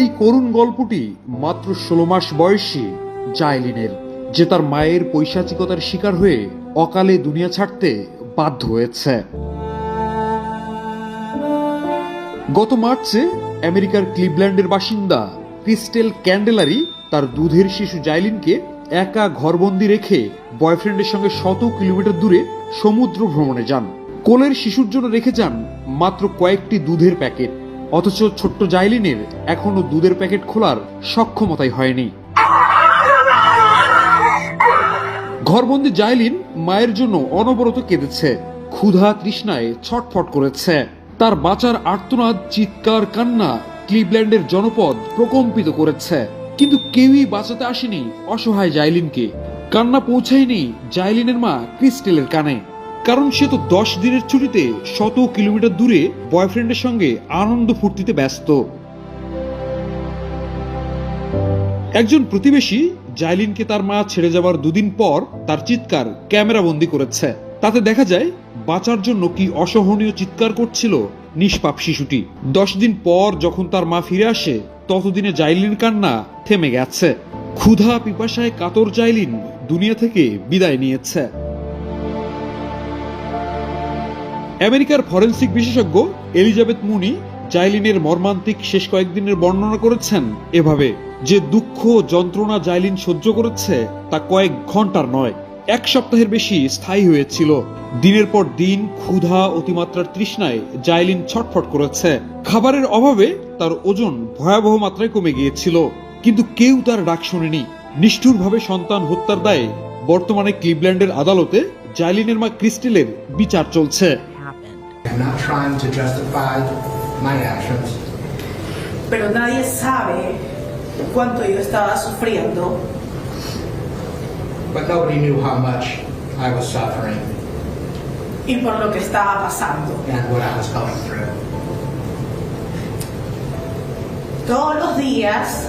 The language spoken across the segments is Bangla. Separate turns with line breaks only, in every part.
করুণ গল্পটি মাত্র ষোলো মাস বয়সী জাইলিনের, যে তার মায়ের পৈশাচিকতার শিকার হয়ে অকালে দুনিয়া ছাড়তে বাধ্য হয়েছে। গত মার্চে আমেরিকার ক্লিভল্যান্ডের বাসিন্দা ক্রিস্টেল ক্যান্ডেলারি তার দুধের শিশু জাইলিনকে একা ঘরবন্দি রেখে বয়ফ্রেন্ডের সঙ্গে শত কিলোমিটার দূরে সমুদ্র ভ্রমণে যান। কোলের শিশুর জন্য রেখে যান মাত্র কয়েকটি দুধের প্যাকেট। অথচ ছোট্ট জাইলিনের এখনও দুধের প্যাকেট খোলার সক্ষমতাই হয়নি। ঘরবন্দি জাইলিন মায়ের জন্য অনবরত কেঁদেছে, ক্ষুধা তৃষ্ণায় ছটফট করেছে। তার বাঁচার আর্তনাদ, চিৎকার, কান্না ক্লিভল্যান্ডের জনপদ প্রকম্পিত করেছে। কিন্তু কেউই বাঁচাতে আসেনি অসহায় জাইলিনকে। কান্না পৌঁছায়নি জাইলিনের মা ক্রিস্টেলের কানে। কারণ সে তো দশ দিনের ছুটিতে শত কিলোমিটার দূরে বয়ফ্রেন্ডের সঙ্গে আনন্দ ফুর্তিতে ব্যস্ত। একজন প্রতিবেশী জাইলিনকে তার মা ছেড়ে যাওয়ার দুদিন পর তার চিৎকার ক্যামেরা বন্দি করেছে। তাতে দেখা যায়, বাঁচার জন্য কি অসহনীয় চিৎকার করছিল নিষ্পাপ শিশুটি। দশ দিন পর যখন তার মা ফিরে আসে, ততদিনে জাইলিন কান্না থেমে গেছে। ক্ষুধা পিপাসায় কাতর জাইলিন দুনিয়া থেকে বিদায় নিয়েছে। আমেরিকার ফরেন্সিক বিশেষজ্ঞ এলিজাবেথ মুনি জাইলিনের মর্মান্তিক শেষ কয়েকদিনের বর্ণনা করেছেন এভাবে, যে দুঃখ যন্ত্রণা জাইলিন সহ্য করেছে তা কয়েক ঘণ্টার নয়, এক সপ্তাহের বেশি স্থায়ী হয়েছিল। দিনের পর দিন ক্ষুধা, অতিমাত্রার তৃষ্ণায় জাইলিন ছটফট করেছে। খাবারের অভাবে তার ওজন ভয়াবহ মাত্রায় কমে গিয়েছিল, কিন্তু কেউ তার ডাক শোনেনি। নিষ্ঠুরভাবে সন্তান হত্যার দায়ে বর্তমানে ক্লিভল্যান্ডের আদালতে জাইলিনের মা ক্রিস্টেলের বিচার চলছে.
I'm not trying to justify my actions.
pero nadie sabe cuánto yo estaba sufriendo
But nobody knew how much I was suffering
y por lo que estaba pasando.
and what I was going through.
Todos los días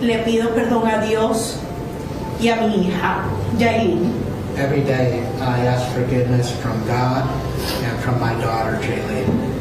le pido perdón a Dios y a mi hija, Yailin.
Every day I ask forgiveness from God and from my daughter, Jaylene.